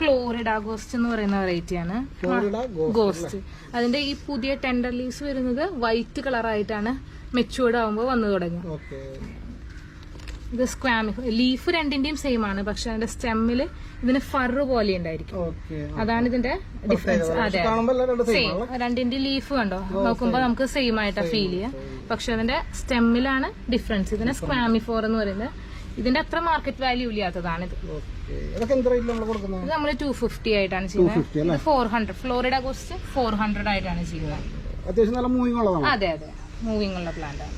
Speaker 1: ഫ്ലോറിഡ ഗോസ്റ്റ് എന്ന് പറയുന്ന വെറൈറ്റി ആണ്. ഗോസ്റ്റ് അതിന്റെ ഈ പുതിയ ടെൻഡർ ലീവ്സ് വരുന്നത് വൈറ്റ് കളർ ആയിട്ടാണ് മെച്ചൂർഡ് ആവുമ്പോൾ വന്നു തുടങ്ങും ഇത് സ്ക്വാമി ലീഫ് രണ്ടിന്റെയും സെയിം ആണ് പക്ഷെ അതിന്റെ സ്റ്റെമ്മിൽ ഇതിന് ഫറ് പോലെ ഉണ്ടായിരിക്കും. അതാണ് ഇതിന്റെ ഡിഫറൻസ് അതെ.
Speaker 2: സെയിം
Speaker 1: രണ്ടിന്റെ ലീഫ് കണ്ടോ? നോക്കുമ്പോ നമുക്ക് സെയിം ആയിട്ടാ ഫീൽ ചെയ്യാം. പക്ഷെ അതിന്റെ സ്റ്റെമ്മിലാണ് ഡിഫറൻസ് ഇതിന് സ്ക്വാമി ഫോർ എന്ന് പറയുന്നത്. ഇതിന്റെ അത്ര മാർക്കറ്റ് വാല്യൂ ഇല്ലാത്തതാണ് ഇത്
Speaker 2: ഇതൊക്കെ എന്ത് റേറ്റിൽ നമ്മൾ കൊടുക്കുന്നത്
Speaker 1: നമ്മൾ ടു ഫിഫ്റ്റി ആയിട്ടാണ് ചെയ്യുന്നത്
Speaker 2: ഫിഫ്റ്റി അല്ലേ?
Speaker 1: Four hundred Florida ghost four hundred ആയിട്ടാണ് ചെയ്യുന്നത്
Speaker 2: അത്യാവശ്യം നല്ല മൂവിങ് ഉള്ളതാണ്.
Speaker 1: അതെ അതെ. മൂവിങ് ഉള്ള പ്ലാന്റ് ആണ്.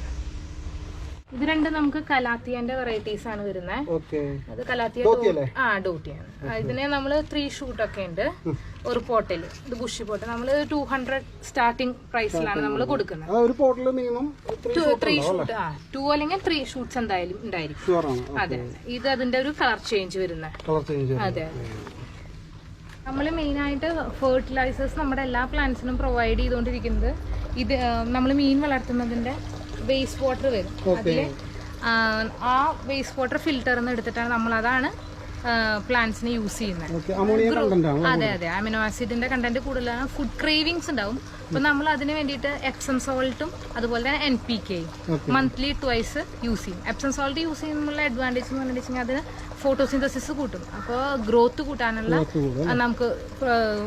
Speaker 1: ഇത് രണ്ട് നമുക്ക് കലാത്തിയന്റെ വെറൈറ്റീസ് ആണ് വരുന്നത് അത് കലാത്തിയ? ആ ഡോട്ടിയാണ്. ഇതിന് നമ്മൾ ത്രീ ഷൂട്ട് ഒക്കെ ഉണ്ട്. ഒരു പോട്ടിൽ. ഇത് ബുഷി പോട്ട്. നമ്മൾ ടു ഹൺഡ്രഡ് സ്റ്റാർട്ടിംഗ് പ്രൈസിലാണ് നമ്മൾ കൊടുക്കുന്നത്.
Speaker 2: ഒരു പോട്ടിൽ മിനിമം
Speaker 1: ത്രീ ഷൂട്ട് ആ ടു അല്ലെങ്കിൽ ത്രീ ഷൂട്ട്സ് എന്തായാലും ഉണ്ടായിരിക്കും. അതെ. ഇത് അതിന്റെ ഒരു കളർ ചേഞ്ച് വരുന്ന. അതെ. നമ്മൾ മെയിൻ ആയിട്ട് ഫെർട്ടിലൈസേഴ്സ് നമ്മുടെ എല്ലാ പ്ലാന്റ്സിനും പ്രൊവൈഡ് ചെയ്തുകൊണ്ടിരിക്കുന്നത് ഇത് നമ്മൾ മീൻ വളർത്തുന്നതിന്റെ വേസ്റ്റ് വാട്ടർ വരും. അതിൽ ആ വേസ്റ്റ് വാട്ടർ ഫിൽറ്ററിൽ നിന്ന് എടുത്തിട്ടാണ് നമ്മൾ അതാണ് പ്ലാന്റ്സിന് യൂസ് ചെയ്യുന്നത്. അതെ അതെ. അമിനോ ആസിഡിന്റെ കണ്ടന്റ് കൂടുതലാണ്. ഫുഡ് ക്രേവിങ്സ് ഉണ്ടാവും. അപ്പൊ നമ്മൾ അതിന് വേണ്ടിയിട്ട് എപ്സം സോൾട്ടും അതുപോലെ തന്നെ എൻ പി കെയും മന്ത്ലി ട്വൈസ് യൂസ് ചെയ്യും. എപ്സം സോൾട്ട് യൂസ് ചെയ്യുമ്പോൾ അഡ്വാന്റേജ് എന്ന് പറഞ്ഞിട്ടുണ്ടെങ്കിൽ അതിന് ഫോട്ടോസിന്തസിസ് കൂട്ടും. അപ്പോൾ ഗ്രോത്ത് കൂട്ടാനുള്ള നമുക്ക്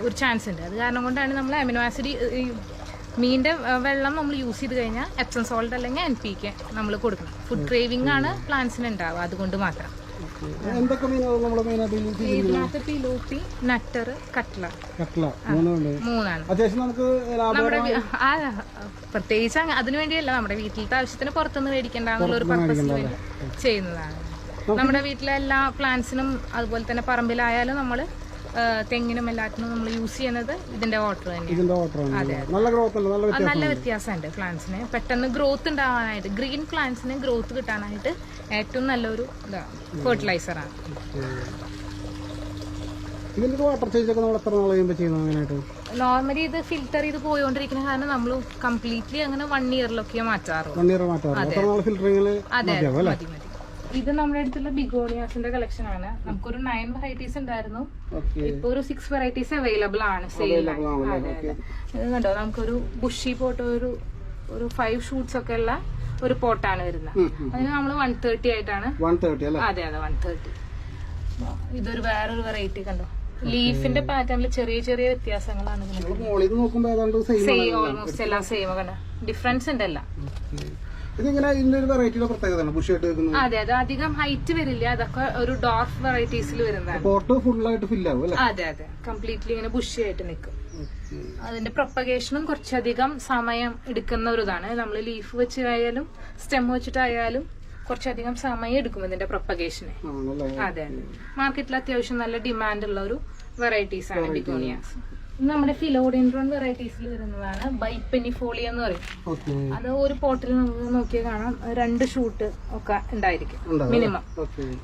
Speaker 1: ഒരു ചാൻസ് ഉണ്ട്. അത് കാരണം കൊണ്ടാണ് നമ്മൾ അമിനോ ആസിഡ് മീനിന്റെ വെള്ളം നമ്മൾ യൂസ് ചെയ്ത് കഴിഞ്ഞാൽ എപ്സം സോൾട്ട് അല്ലെങ്കിൽ എൻ പി കെ നമ്മൾ കൊടുക്കണം. ഫുഡ് ക്രേവിംഗ് ആണ് പ്ലാന്റ്സിന് ഉണ്ടാവുക അതുകൊണ്ട് മാത്രം. ഇതിനകത്ത് പിലോപ്പി നട്ടർ
Speaker 2: കട്ട്ല
Speaker 1: മൂന്നാണ്. പ്രത്യേകിച്ച് അതിനു വേണ്ടിയല്ല നമ്മുടെ വീട്ടിലത്തെ ആവശ്യത്തിന് പുറത്തുനിന്ന് മേടിക്കണ്ട ഒരു പർപ്പസിന് വേണ്ടി ചെയ്യുന്നതാണ്. നമ്മുടെ വീട്ടിലെ എല്ലാ പ്ലാന്റ്സിനും അതുപോലെ തന്നെ പറമ്പിലായാലും നമ്മൾ തെങ്ങിനും എല്ലാത്തിനും നമ്മൾ യൂസ് ചെയ്യുന്നത് ഇതിന്റെ വാട്ടർ തന്നെയാണ്.
Speaker 2: ഇതിന്റെ വാട്ടറാണ് നല്ല ഗ്രോത്ത് ഉണ്ട് നല്ല
Speaker 1: നല്ല വ്യത്യാസമുണ്ട്. പ്ലാന്റ്സിന് പെട്ടെന്ന് ഗ്രോത്ത് ഉണ്ടാവാനായിട്ട് ഗ്രീൻ പ്ലാന്റ്സിന് ഗ്രോത്ത് കിട്ടാനായിട്ട് ഏറ്റവും നല്ലൊരു ഫെർട്ടിലൈസർ ഫെർട്ടിലൈസറാണ്
Speaker 2: ഇതിന്റെ വാട്ടർ ചേഞ്ച് ഒക്കെ നമ്മൾ എത്ര നാൾ കഴിയുമ്പോൾ ചെയ്യുന്നത് അങ്ങനെയായിട്ട്
Speaker 1: നോർമലി ഇത് ഫിൽറ്റർ ചെയ്ത് പോയോണ്ടിരിക്കുന്ന കാരണം നമ്മൾ കംപ്ലീറ്റ്ലി അങ്ങനെ വൺ ഇയറിലൊക്കെ മാറ്റാറുള്ളൂ.
Speaker 2: വൺ ഇയർ
Speaker 1: അതെ. മതി മതി. ഇത് നമ്മുടെ അടുത്തുള്ള ബിഗോണിയാസിന്റെ കളക്ഷൻ ആണ്. നമുക്കൊരു നയൻ വെറൈറ്റീസ് ഉണ്ടായിരുന്നു. ഇപ്പൊ ഒരു സിക്സ് വെറൈറ്റീസ് അവൈലബിൾ ആണ് ഇത് കണ്ടോ? നമുക്കൊരു ബുഷി പോട്ട് ഒരു ഒരു ഫൈവ് ഷൂട്ട്സ് ഒക്കെ ഉള്ള ഒരു പോട്ടാണ് വരുന്നത്. അതിന് നമ്മൾ വൺ തേർട്ടി ആയിട്ടാണ്. അതെ അതെ വൺ തേർട്ടി ഇതൊരു വേറൊരു വെറൈറ്റി കണ്ടോ? ലീഫിന്റെ പാറ്റേണിൽ ചെറിയ ചെറിയ വ്യത്യാസങ്ങളാണ്
Speaker 2: സെയിം
Speaker 1: ഓൾമോസ്റ്റ് എല്ലാം സെയിം കണ്ടോ? ഡിഫറൻസ് ഉണ്ടല്ല.
Speaker 2: ഇതിങ്ങനെ ഇതിന്റെ ഒരു വെറൈറ്റിയുടെ പ്രത്യേകതയാണ്. ബുഷായിട്ട് വെക്കുന്നത്
Speaker 1: അതെ അത്. അധികം ഹൈറ്റ് വരില്ല. അതൊക്കെ ഒരു ഡോർഫ് വെറൈറ്റീസിൽ വരുന്നതാണ്.
Speaker 2: പോട്ട് ആയിട്ട് ഫില്ലാവും അല്ലേ?
Speaker 1: അതെ അതെ. കംപ്ലീറ്റ്ലി ഇങ്ങനെ ബുഷി ആയിട്ട് നിൽക്കും അതിന്റെ പ്രൊപ്പഗേഷനും കുറച്ചധികം സമയം എടുക്കുന്ന ഒരു ഇതാണ് നമ്മൾ ലീഫ് വെച്ചായാലും സ്റ്റെം വെച്ചിട്ടായാലും കുറച്ചധികം സമയം എടുക്കും ഇതിന്റെ പ്രൊപ്പഗേഷന് അതെ അതെ. മാർക്കറ്റിൽ അത്യാവശ്യം നല്ല ഡിമാൻഡ് ഉള്ള ഒരു വെറൈറ്റീസ് ആണ് ബിഗോണിയാസ് നമ്മുടെ ഫിലോഡിൻഡ്രോൺ വെറൈറ്റീസിൽ വരുന്നതാണ് ബൈപ്പെനിഫോളി എന്ന് പറയും. അത് ഒരു പോട്ടിൽ നമുക്ക് നോക്കിയാൽ കാണാം രണ്ട് ഷൂട്ട് ഒക്കെ ഉണ്ടായിരിക്കും മിനിമം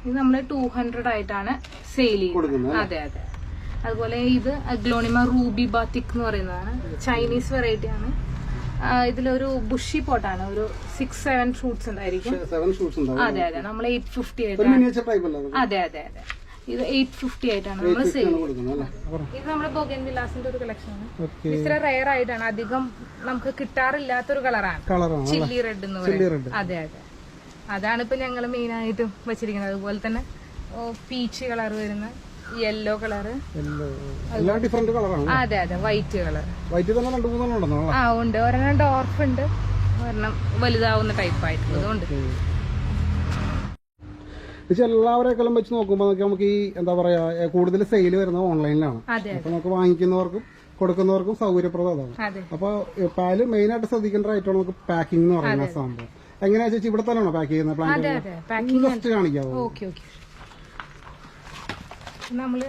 Speaker 1: ഇത് നമ്മൾ ടൂ ഹൺഡ്രഡ് ആയിട്ടാണ് സെയിൽ ചെയ്യുന്നത്. അതെ അതെ. അതുപോലെ ഇത് അഗ്ലോണിമ റൂബി ബാത്തിക് എന്ന് പറയുന്നതാണ്. ചൈനീസ് വെറൈറ്റി ആണ്. ഇതിലൊരു ബുഷി പോട്ടാണ് ഒരു സിക്സ് സെവൻ ഷൂട്ട്സ് ഉണ്ടായിരിക്കും. അതെ അതെ. നമ്മൾ എയ്റ്റ് ഫിഫ്റ്റി
Speaker 2: ആയിട്ട്? അതെ
Speaker 1: അതെ അതെ. ഇത് എയ്റ്റ് ഫിഫ്റ്റി ആയിട്ടാണ്. നമ്മൾ സെയിൽ. ഇത് നമ്മുടെ ബൊഗൻ വിലാസിന്റെ ഒരു കളക്ഷൻ ആണ്. ഇത്ര റയർ ആയിട്ടാണ്. അധികം നമുക്ക് കിട്ടാറില്ലാത്തൊരു കളറാണ്
Speaker 2: കളറാണ്
Speaker 1: ചില്ലി റെഡ് എന്ന്
Speaker 2: ചില്ലി
Speaker 1: പറയുന്നത്
Speaker 2: റെഡ്
Speaker 1: അതെ അതെ. അതാണ് ഇപ്പൊ ഞങ്ങൾ മെയിൻ ആയിട്ടും വെച്ചിരിക്കുന്നത്. അതുപോലെ തന്നെ പീച്ച് കളർ വരുന്ന യെല്ലോ കളറ്
Speaker 2: എല്ലാം ഡിഫറെന്റ് കളറാണ്
Speaker 1: അതെ അതെ. വൈറ്റ് കളർ
Speaker 2: വൈറ്റ് തന്നെ രണ്ട് മൂന്നെണ്ണം ഉണ്ടെന്നോ
Speaker 1: ആ ഉണ്ട്. ഒരെണ്ണം ഡോർഫ് ഉണ്ട്. ഒരെണ്ണം വലുതാവുന്ന ടൈപ്പ് ആയിട്ടുള്ളത് ഉണ്ട്.
Speaker 2: പക്ഷെ എല്ലാവരെക്കാളും വെച്ച് നോക്കുമ്പോൾ നമുക്ക് ഈ എന്താ പറയാ കൂടുതൽ സെയിൽ വരുന്നത് ഓൺലൈനിലാണ് അപ്പൊ നമുക്ക് വാങ്ങിക്കുന്നവർക്കും കൊടുക്കുന്നവർക്കും സൗകര്യപ്രദം അതാണ്
Speaker 1: അതെ.
Speaker 2: അപ്പൊ പാൽ മെയിൻ ആയിട്ട് ശ്രദ്ധിക്കേണ്ട ആയിട്ടാണ് നമുക്ക് പാക്കിംഗ് എന്ന് പറയുന്ന സംഭവം. എങ്ങനെയാ ചേച്ചി ഇവിടെ തന്നെയാണോ പാക്ക് ചെയ്യുന്നത്? പ്ലാന്റ് ജസ്റ്റ് കാണിക്കാവോ?
Speaker 1: നമ്മൾ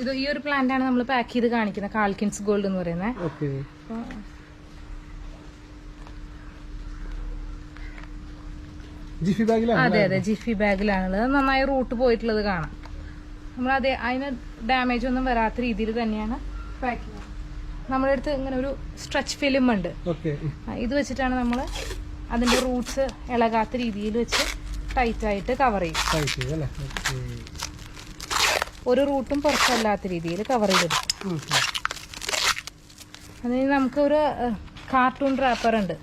Speaker 1: ഇത് ഈ ഒരു പ്ലാന്റ് ആണ് നമ്മൾ പാക്ക് ചെയ്ത് കാണിക്കുന്നത് കാൽക്കിൻസ് ഗോൾഡ് എന്ന് പറയുന്നത്.
Speaker 2: ജിഫി ബാഗിലാണ്
Speaker 1: അതെ അതെ ജിഫി ബാഗിലാണ് നന്നായി റൂട്ട് പോയിട്ടുള്ളത് കാണാം. നമ്മൾ അതെ അതിന് ഡാമേജ് ഒന്നും വരാത്ത രീതിയിൽ തന്നെയാണ് പാക്ക് ചെയ്യുന്നത് നമ്മുടെ അടുത്ത് ഇങ്ങനെ ഒരു സ്ട്രെച്ച് ഫിലിം ഉണ്ട്. ഇത് വെച്ചിട്ടാണ് നമ്മൾ അതിന്റെ റൂട്ട്സ് ഇളകാത്ത രീതിയിൽ വെച്ച് ടൈറ്റ് ആയിട്ട് കവർ ചെയ്യും. ഒരു റൂട്ടും പുറത്തല്ലാത്ത രീതിയിൽ കവർ ചെയ്തെടുക്കും. അതിന് നമുക്ക് ഒരു കാർട്ടൂൺ റാപ്പർ ഉണ്ട്.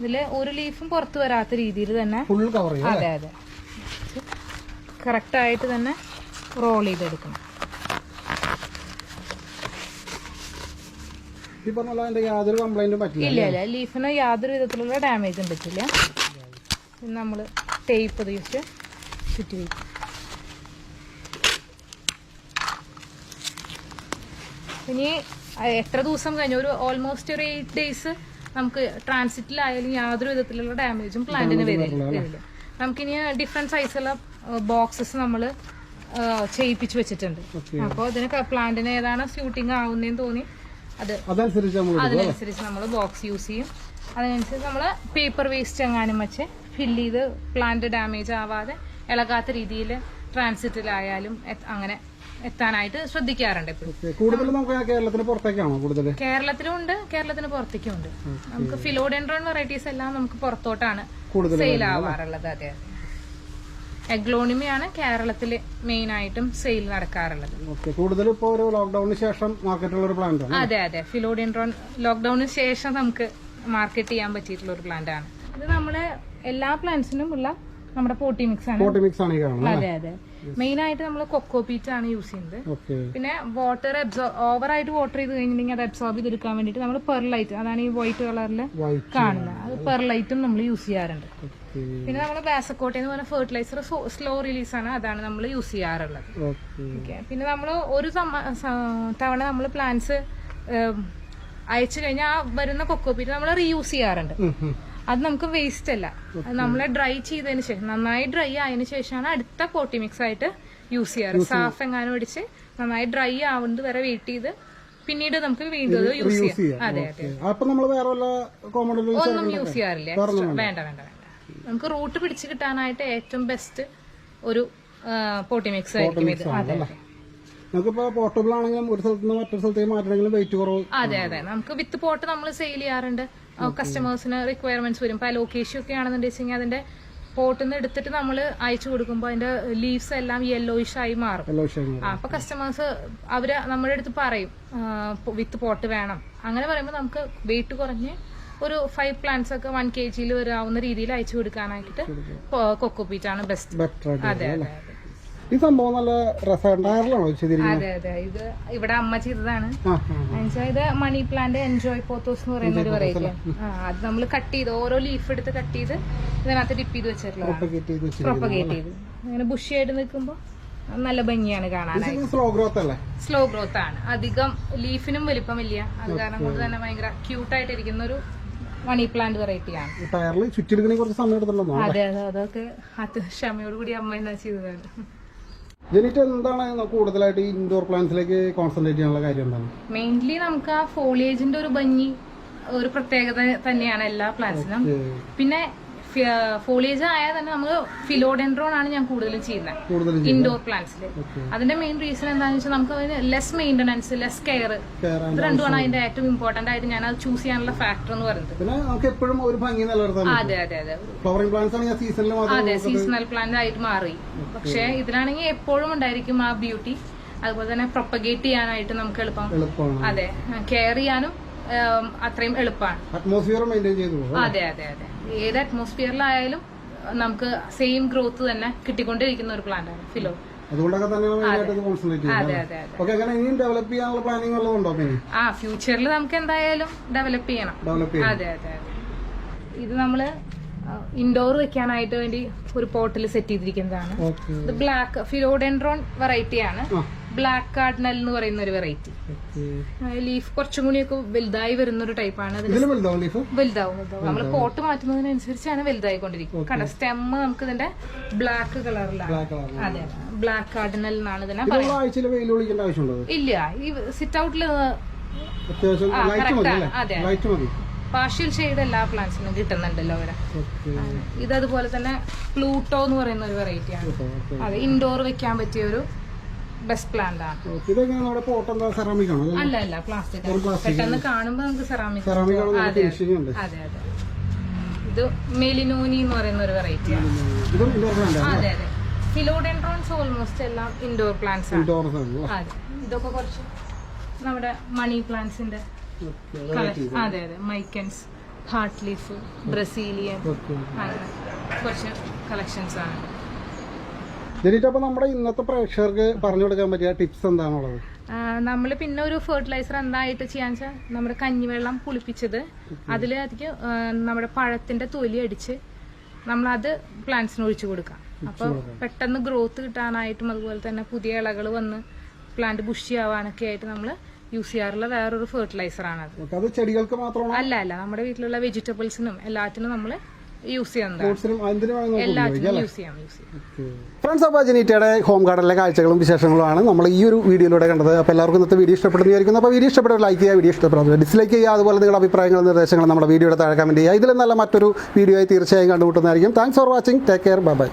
Speaker 1: ഇതിൽ ഒരു ലീഫും പുറത്ത് വരാത്ത രീതിയിൽ തന്നെ
Speaker 2: ഫുൾ കവർ ചെയ്യും
Speaker 1: അതെ അതെ. കറക്റ്റ് ആയിട്ട് തന്നെ റോൾ ചെയ്തെടുക്കണം.
Speaker 2: ഈ പറഞ്ഞ പോലെ അതിന്റെ യാതൊരു കംപ്ലൈന്റും പറ്റില്ല
Speaker 1: ഇല്ല ഇല്ല. ലീഫിന് യാതൊരു വിധത്തിലുള്ള ഡാമേജും പറ്റില്ല. നമ്മൾ ടേപ്പ് ഉപയോഗിച്ച് ചുറ്റി വയ്ക്കും. ഇനി എത്ര ദിവസം കഴിഞ്ഞു? ഒരു ഓൾമോസ്റ്റ് ഒരു എയ്റ്റ് ഡേയ്സ് നമുക്ക് ട്രാൻസിറ്റിലായാലും യാതൊരു വിധത്തിലുള്ള ഡാമേജും പ്ലാന്റിന് വരില്ല. നമുക്കിനി ഡിഫറെന്റ് സൈസുള്ള ബോക്സസ് നമ്മൾ ചെയ്യിപ്പിച്ചു വെച്ചിട്ടുണ്ട്. അപ്പോൾ അതിന് പ്ലാന്റിന് ഏതാണ് സ്യൂട്ടിങ് ആവുന്നതെന്ന് തോന്നി അത് അതിനനുസരിച്ച് നമ്മൾ ബോക്സ് യൂസ് ചെയ്യും. അതിനനുസരിച്ച് നമ്മൾ പേപ്പർ വേസ്റ്റ് എങ്ങാനും വെച്ച് ഫില്ല് ചെയ്ത് പ്ലാന്റ് ഡാമേജ് ആവാതെ ഇളകാത്ത രീതിയിൽ ട്രാൻസിറ്റിലായാലും അങ്ങനെ എത്താനായിട്ട് ശ്രദ്ധിക്കാറുണ്ട്
Speaker 2: കൂടുതൽ നമുക്ക് കേരളത്തിന് പുറത്തേക്കാണോ കൂടുതൽ?
Speaker 1: കേരളത്തിലും ഉണ്ട് കേരളത്തിന് പുറത്തേക്കും ഉണ്ട്. നമുക്ക് ഫിലോഡെൻഡ്രോൺ വെറൈറ്റീസ് എല്ലാം നമുക്ക് പുറത്തോട്ടാണ് സെയിൽ ആവാറുള്ളത് അതെ എഗ്ലോണിമിയാണ് കേരളത്തിൽ കേരളത്തിൽ മെയിൻ ആയിട്ടും സെയിൽ നടക്കാറുള്ളത്.
Speaker 2: കൂടുതൽ ഇപ്പോ ഒരു ലോക്ക്ഡൌണിന് ശേഷം മാർക്കറ്റിലുള്ള ഒരു പ്ലാന്റ്
Speaker 1: അതെ അതെ. ഫിലോഡെൻഡ്രോൺ ലോക്ക്ഡൌണിന് ശേഷം നമുക്ക് മാർക്കറ്റ് ചെയ്യാൻ പറ്റിയിട്ടുള്ള ഒരു പ്ലാന്റ് ആണ്. ഇത് നമ്മുടെ എല്ലാ പ്ലാന്റ്സിനും ഉള്ള നമ്മുടെ പോട്ടി മിക്സ് ആണ്.
Speaker 2: പോട്ടി മിക്സ് ആണ്
Speaker 1: അതെ അതെ. മെയിൻ ആയിട്ട് നമ്മൾ കൊക്കോ പീറ്റ് ആണ് യൂസ് ചെയ്യുന്നത്. പിന്നെ വാട്ടർ അബ്സോർബ് ഓവർ ആയിട്ട് വാട്ടർ ചെയ്ത് കഴിഞ്ഞിട്ടുണ്ടെങ്കിൽ അത് അബ്സോർബ് ചെയ്തെടുക്കാൻ വേണ്ടിട്ട് നമ്മൾ പെർലൈറ്റ് അതാണ് ഈ വൈറ്റ് കളറിൽ കാണുന്നത്. അത് പെർലൈറ്റും നമ്മൾ യൂസ് ചെയ്യാറുണ്ട്. പിന്നെ നമ്മൾ ബാസക്കോട്ടെ എന്ന് പറഞ്ഞ ഫെർട്ടിലൈസർ സ്ലോ റിലീസ് ആണ് അതാണ് നമ്മൾ യൂസ് ചെയ്യാറുള്ളത്.
Speaker 2: ഓക്കെ
Speaker 1: പിന്നെ നമ്മൾ ഒരു തവണ നമ്മൾ പ്ലാന്റ്സ് അയച്ചു കഴിഞ്ഞാൽ ആ വരുന്ന കൊക്കോ പീറ്റ് നമ്മൾ റീയൂസ് ചെയ്യാറുണ്ട്. അത് നമുക്ക് വേസ്റ്റ് അല്ല. അത് നമ്മളെ ഡ്രൈ ചെയ്തതിന് ശേഷം നന്നായി ഡ്രൈ ആയതിനു ശേഷമാണ് അടുത്ത പോട്ടി മിക്സ് ആയിട്ട് യൂസ് ചെയ്യാറ്. സാഫ് എങ്ങാനും അടിച്ച് നന്നായി ഡ്രൈ ആവുന്നത് വരെ വെയിറ്റ് ചെയ്ത് പിന്നീട് നമുക്ക് വീണ്ടും യൂസ് ചെയ്യാം. അതെ അതെ ഒന്നും യൂസ് ചെയ്യാറില്ല. വേണ്ട വേണ്ട വേണ്ട. നമുക്ക് റൂട്ട് പിടിച്ച് കിട്ടാനായിട്ട് ഏറ്റവും ബെസ്റ്റ് ഒരു പോട്ടി മിക്സ് ആയിരിക്കും ഇത്. അതെ അതെ.
Speaker 2: നമുക്കിപ്പോ പോർട്ടബിൾ ആണെങ്കിലും ഒരു സ്ഥലത്ത് നിന്ന് മറ്റൊരു സ്ഥലത്തേക്ക് മാറ്റണമെങ്കിലും വെയിറ്റ് കുറവ്
Speaker 1: അതെ അതെ. നമുക്ക് വിത്ത് പോട്ട് നമ്മൾ സെയിൽ ചെയ്യാറുണ്ട്. കസ്റ്റമേഴ്സിന് റിക്വയർമെന്റ്സ് വരും. ഇപ്പൊ ലൊക്കേഷൻ ഒക്കെ വെച്ചാൽ അതിന്റെ പോട്ടിൽ നിന്ന് എടുത്തിട്ട് നമ്മൾ അയച്ചു കൊടുക്കുമ്പോൾ അതിന്റെ ലീവ്സ് എല്ലാം യെല്ലോയിഷ് ആയി മാറും. അപ്പൊ കസ്റ്റമേഴ്സ് അവർ നമ്മുടെ അടുത്ത് പറയും വിത്ത് പോട്ട് വേണം. അങ്ങനെ പറയുമ്പോൾ നമുക്ക് വെയിറ്റ് കുറഞ്ഞ് ഒരു ഫൈവ് പ്ലാന്റ്സ് ഒക്കെ വൺ കെ ജിയിൽ വരാവുന്ന രീതിയിൽ അയച്ചു കൊടുക്കാനായിട്ട് കൊക്കോപീറ്റ് ആണ് ബെസ്റ്റ് അതെ അതെ അതെ.
Speaker 2: ഈ സംഭവം നല്ല രസമുണ്ടായിരുന്നോ
Speaker 1: അതെ അതെ. ഇത് ഇവിടെ അമ്മ ചെയ്തതാണ്. എന്നുവെച്ചാൽ ഇത് മണി പ്ലാന്റ് എൻജോയ് പോത്തോസ് എന്ന് പറയുന്ന ഒരു വെറൈറ്റി അത് നമ്മൾ കട്ട് ചെയ്ത് ഓരോ ലീഫ് എടുത്ത് കട്ട് ചെയ്ത് ഇതിനകത്ത് ഡിപ്പ് ചെയ്ത് വെച്ചിട്ടുള്ളത്
Speaker 2: പ്രൊപ്പഗേറ്റ് ചെയ്ത്
Speaker 1: അങ്ങനെ ബുഷിയായിട്ട് നിൽക്കുമ്പോൾ നല്ല ഭംഗിയാണ് കാണാനായി
Speaker 2: സ്ലോ ഗ്രോത്ത് അല്ലേ?
Speaker 1: സ്ലോ ഗ്രോത്ത് ആണ്. അധികം ലീഫിനും വലിപ്പമില്ല. അത് കാരണം കൊണ്ട് തന്നെ ഭയങ്കര ക്യൂട്ട് ഇരിക്കുന്ന ഒരു മണി പ്ലാന്റ് വെറൈറ്റിയാണ്
Speaker 2: ഈ ടയറിൽ ചുറ്റിയെടുക്കണേ കുറച്ച് സമയം
Speaker 1: അതെ അതെ. അതൊക്കെ അത് ക്ഷമയോട് കൂടി അമ്മ എന്നാ ചെയ്തതാണ്.
Speaker 2: ജനിറ്റ് എന്താണ് നമുക്ക് കൂടുതലായിട്ട് ഇൻഡോർ പ്ലാന്റ്സിലേക്ക് കോൺസെൻട്രേറ്റ് ചെയ്യാനുള്ള കാര്യം എന്താണ്?
Speaker 1: മെയിൻലി നമുക്ക് ആ ഫോളിയേജിന്റെ ഒരു ഭംഗി ഒരു പ്രത്യേകത തന്നെയാണ് എല്ലാ പ്ലാന്റ്സിനും പിന്നെ ഫോളിയേജ് ആയാൽ തന്നെ നമ്മൾ ഫിലോഡെൻഡ്രോൺ ആണ് ഞാൻ കൂടുതലും ചെയ്യുന്നത്. ഇൻഡോർ പ്ലാന്റ്സിൽ അതിന്റെ മെയിൻ റീസൺ എന്താണെന്ന് വെച്ചാൽ നമുക്ക് അതിന് ലെസ് മെയിന്റനൻസ് ലെസ് കെയർ ഇത് രണ്ടുമാണ് അതിന്റെ ഏറ്റവും ഇമ്പോർട്ടന്റ് ആയിട്ട് ഞാൻ അത് ചൂസ് ചെയ്യാനുള്ള ഫാക്ടർ എന്ന് പറയുന്നത്.
Speaker 2: പിന്നെ നമുക്ക് എപ്പോഴും ഒരു ഭംഗി
Speaker 1: അതെ അതെ അതെ.
Speaker 2: ഫ്ലവറിംഗ് പ്ലാന്റ്സ് ആണെങ്കിൽ സീസണിൽ
Speaker 1: അതെ സീസണൽ പ്ലാന്റ് ആയിട്ട് മാറി. പക്ഷെ ഇതിലാണെങ്കിൽ എപ്പോഴും ഉണ്ടായിരിക്കും ആ ബ്യൂട്ടി അതുപോലെ തന്നെ പ്രൊപ്പഗേറ്റ് ചെയ്യാനായിട്ട് നമുക്ക് എളുപ്പം. അതെ കെയർ ചെയ്യാനും അത്രയും എളുപ്പമാണ്.
Speaker 2: അറ്റ്മോസ്ഫിയർ മെയിന്റെയിൻ ചെയ്തു
Speaker 1: അതെ അതെ അതെ. ഏത് അറ്റ്മോസ്ഫിയറിലായാലും നമുക്ക് സെയിം ഗ്രോത്ത് തന്നെ കിട്ടിക്കൊണ്ടിരിക്കുന്ന ഒരു പ്ലാന്റ് ആണ് ഫിലോ
Speaker 2: അതുകൊണ്ടൊക്കെ കോൺസെൻട്രേറ്റ് ചെയ്യുന്നത് ഡെവലപ്പ് ചെയ്യാനുള്ള പ്ലാനിങ് ഉള്ളതുണ്ടോ പിന്നെ
Speaker 1: ആ ഫ്യൂച്ചറിൽ നമുക്ക് എന്തായാലും ഡെവലപ്പ് ചെയ്യണം.
Speaker 2: ഡെവലപ്പ്
Speaker 1: അതെ അതെ ഇത് നമ്മൾ ഇൻഡോർ വെക്കാനായിട്ട് വേണ്ടി ഒരു പോട്ടിൽ സെറ്റ് ചെയ്തിരിക്കുന്നതാണ്. ഇത് ബ്ലാക്ക് ഫിലോഡെൻഡ്രോൺ വെറൈറ്റി ആണ്. ബ്ലാക്ക് കാർഡിനൽ എന്ന് പറയുന്ന ഒരു വെറൈറ്റി ലീഫ് കുറച്ചും കൂടിയൊക്കെ വലുതായി വരുന്ന ഒരു ടൈപ്പാണ്
Speaker 2: വലുതാവും
Speaker 1: വലുതാവും നമ്മൾ പോട്ട് മാറ്റുന്നതിനനുസരിച്ചാണ് വലുതായി കൊണ്ടിരിക്കുന്നത് കട സ്റ്റെം നമുക്ക് ഇതിന്റെ ബ്ലാക്ക് കളറിലാണ് അതെ ബ്ലാക്ക് കാർഡിനൽ എന്നാണ് ഇതിനെ
Speaker 2: ഇത്
Speaker 1: പറയുന്നത്. ഇല്ല ഈ സിറ്റ് ഔട്ടിൽ അതെ. പാർഷ്യൽ ഷെയ്ഡ് എല്ലാ പ്ലാന്റ്സിനും കിട്ടുന്നുണ്ടല്ലോ ഇവിടെ
Speaker 2: ഓക്കെ
Speaker 1: ഇത് അതുപോലെ തന്നെ പ്ലൂട്ടോ എന്ന് പറയുന്ന ഒരു വെറൈറ്റി ആണ്. അതെ ഇൻഡോർ വെക്കാൻ പറ്റിയ ഒരു ബെസ്റ്റ് പ്ലാന്റ് ആണ്
Speaker 2: ഇതെങ്ങനെ നമ്മുടെ പോട്ട് എന്താ? സെറാമിക് ആണോ?
Speaker 1: അല്ല അല്ല പ്ലാസ്റ്റിക്
Speaker 2: ഒരു
Speaker 1: പെട്ടെന്ന് കാണുമ്പോൾ നമുക്ക് സെറാമിക്
Speaker 2: സെറാമിക് ആണ്?
Speaker 1: അതെ അതെ അതെ ഇത് മെലിനോനി എന്ന് പറയുന്ന ഒരു വെറൈറ്റി ആണ്. അതെ അതെ. ഓൾമോസ്റ്റ് എല്ലാം ഇൻഡോർ പ്ലാന്റ്സ് ആണ്. അതെ. ഇതൊക്കെ കുറച്ച് നമ്മുടെ മണി പ്ലാന്റ്സിന്റെ അതെ അതെ മൈക്കൻസ് ഹാർട്ട് ലീഫ് ബ്രസീലിയൻ കുറച്ച് കളക്ഷൻസ് ആണ്.
Speaker 2: അപ്പൊ നമ്മുടെ ഇന്നത്തെ പ്രേക്ഷകർക്ക് പറഞ്ഞു കൊടുക്കാൻ പറ്റിയ ടിപ്സ് എന്താണുള്ളത്?
Speaker 1: നമ്മൾ പിന്നെ ഒരു ഫെർട്ടിലൈസർ എന്തായിട്ട് ചെയ്യാന്ന് വെച്ചാൽ നമ്മുടെ കഞ്ഞിവെള്ളം പുളിപ്പിച്ചത്. അതിലധികം നമ്മുടെ പഴത്തിന്റെ തൊലി അടിച്ച് നമ്മളത് പ്ലാന്റ്സിന് ഒഴിച്ചു കൊടുക്കാം. അപ്പൊ പെട്ടെന്ന് ഗ്രോത്ത് കിട്ടാനായിട്ടും അതുപോലെ തന്നെ പുതിയ ഇളകൾ വന്ന് പ്ലാന്റ് ബുഷി ആവാനൊക്കെ ആയിട്ട് നമ്മൾ യൂസ് ചെയ്യാറുള്ള വേറൊരു ഫെർട്ടിലൈസർ ആണ് അത്
Speaker 2: അത് ചെടികൾക്ക് മാത്രമാണോ?
Speaker 1: അല്ല അല്ല നമ്മുടെ വീട്ടിലുള്ള വെജിറ്റബിൾസിനും എല്ലാത്തിനും നമ്മൾ യൂസ്
Speaker 2: ഫ്രണ്ട്സ് അപ്പോൾ ജനീറ്റയുടെ ഹോം ഗാർഡനിലെ കാഴ്ചകളും വിശേഷങ്ങളുമാണ്. നമ്മൾ ഈ ഒരു വീഡിയോയിലൂടെ കണ്ടത്. അപ്പോൾ എല്ലാവർക്കും ഇന്നത്തെ വീഡിയോ ഇഷ്ടപ്പെടുന്നു വിചാരിക്കുന്നു. അപ്പോൾ വീഡിയോ ഇഷ്ടപ്പെട്ട ലൈക്ക് ചെയ്യുക വീഡിയോ ഇഷ്ടപ്പെടുന്നത് ഡിസ്ലൈക്ക് ചെയ്യുക. അതുപോലെ നിങ്ങളുടെ അഭിപ്രായങ്ങളും നിർദ്ദേശങ്ങളും നമ്മുടെ വീഡിയോയുടെ താഴെ കമന്റ് ചെയ്യുക. ഇതിലും നല്ല മറ്റൊരു വീഡിയോ ആയി തീർച്ചയായും കണ്ടുമുട്ടുന്നതായിരിക്കും. Thanks for watching take care bye bye